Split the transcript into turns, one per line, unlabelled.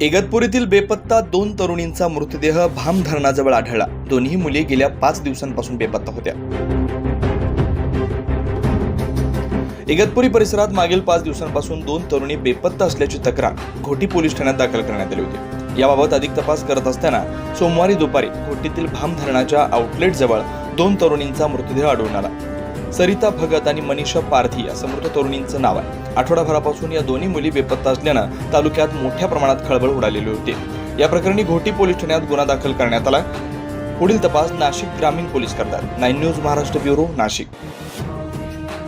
इगतपुरीतील बेपत्ता दोन तरुणींचा मृतदेह भाम धरणाजवळ आढळला. दोन्ही मुली गेल्या पाच दिवसांपासून बेपत्ता होत्या. इगतपुरी परिसरात मागील पाच दिवसांपासून दोन तरुणी बेपत्ता असल्याची तक्रार घोटी पोलीस ठाण्यात दाखल करण्यात आली होती. याबाबत अधिक तपास करत असताना सोमवारी दुपारी घोटीतील भाम धरणाच्या आउटलेट जवळ दोन तरुणींचा मृतदेह आढळून आला. सरिता भगत आणि मनीषा पारधी असं मृत तरुणींचं नाव आहे. आठवडाभरापासून या दोन्ही मुली बेपत्ता असल्यानं तालुक्यात मोठ्या प्रमाणात खळबळ उडालेली होती. या प्रकरणी घोटी पोलीस ठाण्यात गुन्हा दाखल करण्यात आला. पुढील तपास नाशिक ग्रामीण पोलीस करतात. Nine news Maharashtra bureau Nashik.